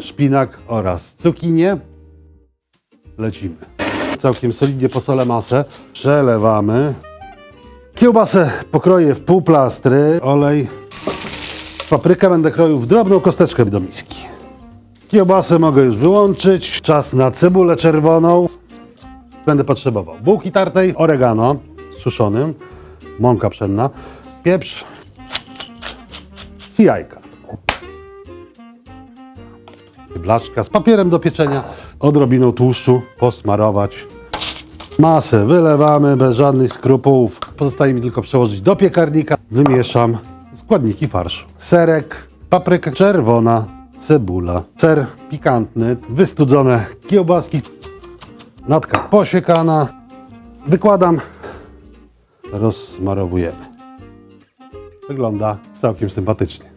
szpinak oraz cukinię. Lecimy. Całkiem solidnie posolę masę. Przelewamy. Kiełbasę pokroję w pół plastry. Olej. Paprykę będę kroił w drobną kosteczkę do miski. Kiełbasę mogę już wyłączyć. Czas na cebulę czerwoną. Będę potrzebował bułki tartej, oregano suszonym, mąka pszenna, pieprz i jajka. Blaszka z papierem do pieczenia, odrobiną tłuszczu posmarować. Masę wylewamy bez żadnych skrupułów. Pozostaje mi tylko przełożyć do piekarnika. Wymieszam składniki farszu. Serek, papryka czerwona, cebula, ser pikantny, wystudzone kiełbaski, natka posiekana. Wykładam, rozsmarowujemy. Wygląda całkiem sympatycznie.